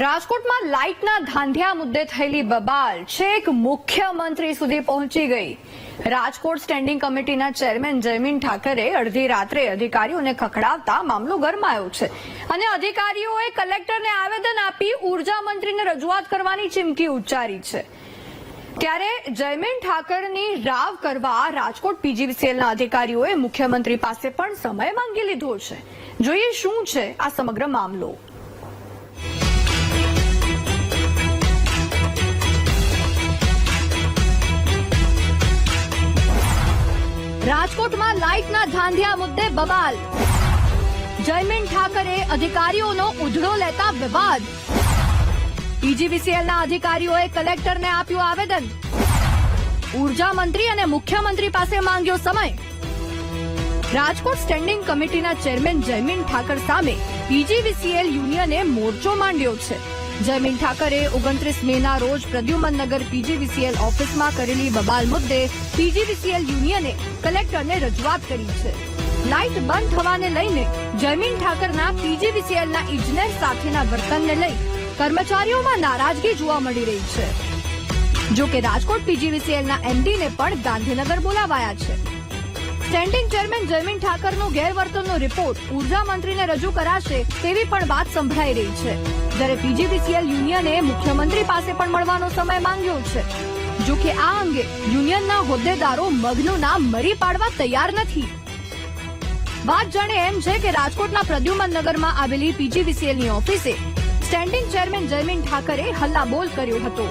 રાજકોટમાં લાઇટના ધાંધિયા મુદ્દે થયેલી બબાલ છેક મુખ્યમંત્રી સુધી પહોંચી ગઈ. રાજકોટ સ્ટેન્ડિંગ કમિટીના ચેરમેન જયમીન ઠાકરે અડધી રાત્રે અધિકારીઓને ખખડાવતા મામલો ગરમાયો છે અને અધિકારીઓએ કલેક્ટરને આવેદન આપી ઊર્જા મંત્રીને રજૂઆત કરવાની ચીમકી ઉચ્ચારી છે. ત્યારે જયમીન ઠાકરની રાવ કરવા રાજકોટ પીજીવીસીએલના અધિકારીઓએ મુખ્યમંત્રી પાસે પણ સમય માંગી લીધો છે. જોઈએ શું છે આ સમગ્ર મામલો. રાજકોટમાં લાઇટના ધાંધિયા મુદ્દે બબાલ જયમીન ઠાકરે અધિકારીઓનો ઉધડો લેતા વિવાદ. પીજીવીસીએલના અધિકારીઓએ કલેક્ટરને આપ્યું આવેદન. ઊર્જા મંત્રી અને મુખ્યમંત્રી પાસે માંગ્યો સમય. રાજકોટ સ્ટેન્ડિંગ કમિટીના ચેરમેન જયમીન ઠાકર સામે પીજીવીસીએલ યુનિયને મોરચો માંડ્યો છે. જયમીન ઠાકરે ઓગણત્રીસ મેના રોજ પ્રદ્યુમનનગર પીજીવીસીએલ ઓફિસમાં કરેલી બબાલ મુદ્દે પીજીવીસીએલ યુનિયને કલેક્ટરને રજૂઆત કરી છે. લાઇટ બંધ થવાને લઈને જયમીન ઠાકરના પીજીવીસીએલના ઇજનેર સાથેના વર્તનને લઈ કર્મચારીઓમાં નારાજગી જોવા મળી રહી છે. જો કે રાજકોટ પીજીવીસીએલના એમડીને પણ ગાંધીનગર બોલાવાયા છે. સ્ટેન્ડિંગ ચેરમેન જયમીન ઠાકરનું ગેરવર્તનનો રિપોર્ટ ઊર્જા મંત્રીને રજૂ કરાશે તેવી પણ વાત સંભળાઈ રહી છે. જ્યારે પીજીવીસીએલ યુનિયને મુખ્યમંત્રી પાસે પણ મળવાનો સમય માંગ્યો છે. જો કે આ અંગે યુનિયનના હોદ્દેદારો મગનું નામ મરી પાડવા તૈયાર નથી. વાત જાણે એમ છે કે રાજકોટના પ્રદ્યુમન નગરમાં આવેલી પીજીવીસીએલની ઓફિસે સ્ટેન્ડિંગ ચેરમેન જયમીન ઠાકરે હલ્લાબોલ કર્યો હતો.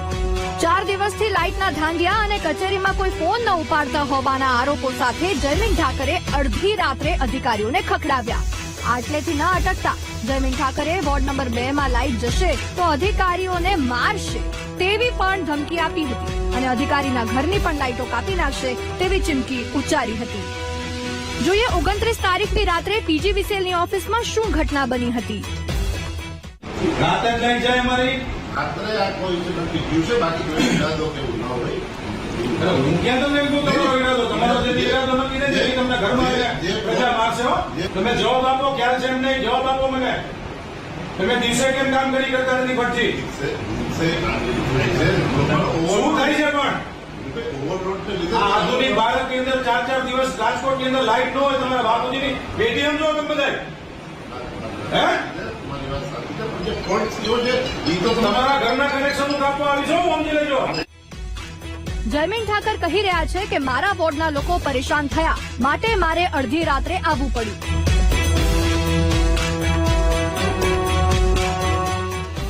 ચાર દિવસથી લાઇટના ધાંધિયા અને કચેરીમાં કોઈ ફોન ન ઉપાડતા હોવાના આરોપો સાથે જયમીન ઠાકરે અડધી રાત્રે અધિકારીઓને ખખડાવ્યા. આટલેથી ન અટકતા. જયમીન ઠાકરે વોર્ડ નંબર બે માં લાઇટ જશે તો અધિકારીઓને મારશે તેવી પણ ધમકી આપી હતી અને અધિકારીના ઘરની પણ લાઇટો કાપી નાખશે તેવી ચીમકી ઉચ્ચારી હતી. જોઈએ ઓગણત્રીસ તારીખની રાત્રે પીજીવીસીએલની ઓફિસમાં શું ઘટના બની હતી? રાત જાય અમારી. રાત્રે આ કોઈ છે બાકી કોઈ કે એવું ન હોય. ને તમે જવાબ આપો ક્યારે છે એમ નહીં જવાબ આપો મને. તમે દિવસે કેમ કામગીરી કરતા નથી છે. શું થાય છે પણ? ઓવરલોડને લીધે આ આધુનિક અંદર ચાર ચાર દિવસ રાજકોટની અંદર લાઈટ ન હોય તમારા બાપુજીની. બેટી સમજો તમે બધા જયમીન ઠાકર કહી રહ્યા છે કે મારા વોર્ડના લોકો પરેશાન થયા. માટે મારે અડધી રાત્રે આવવું પડ્યું.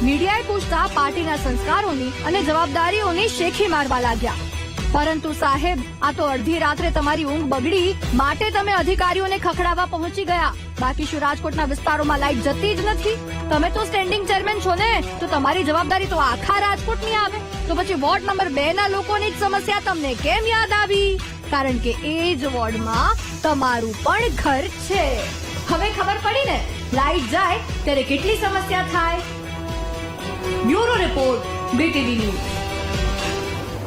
મીડિયાએ પૂછતા પાર્ટીના સંસ્કારોની અને જવાબદારીઓની શેખી મારવા લાગ્યા. પરંતુ સાહેબ, આ તો અડધી રાત્રે તમારી ઊંઘ બગડી, માટે તમે અધિકારીઓને ખખડાવવા પહોંચી ગયા. બાકી શું રાજકોટના વિસ્તારોમાં લાઈટ જતી જ નથી? તમે તો સ્ટેન્ડિંગ ચેરમેન છો ને, તો તમારી જવાબદારી તો આખા રાજકોટની આવે. તો પછી વોર્ડ નંબર બે ના લોકોની જ સમસ્યા તમને કેમ યાદ આવી? કારણ કે એ જ વોર્ડમાં તમારું પણ ઘર છે. હવે ખબર પડી ને લાઇટ જાય, ત્યારે કેટલી સમસ્યા થાય? Bureau report BTV news.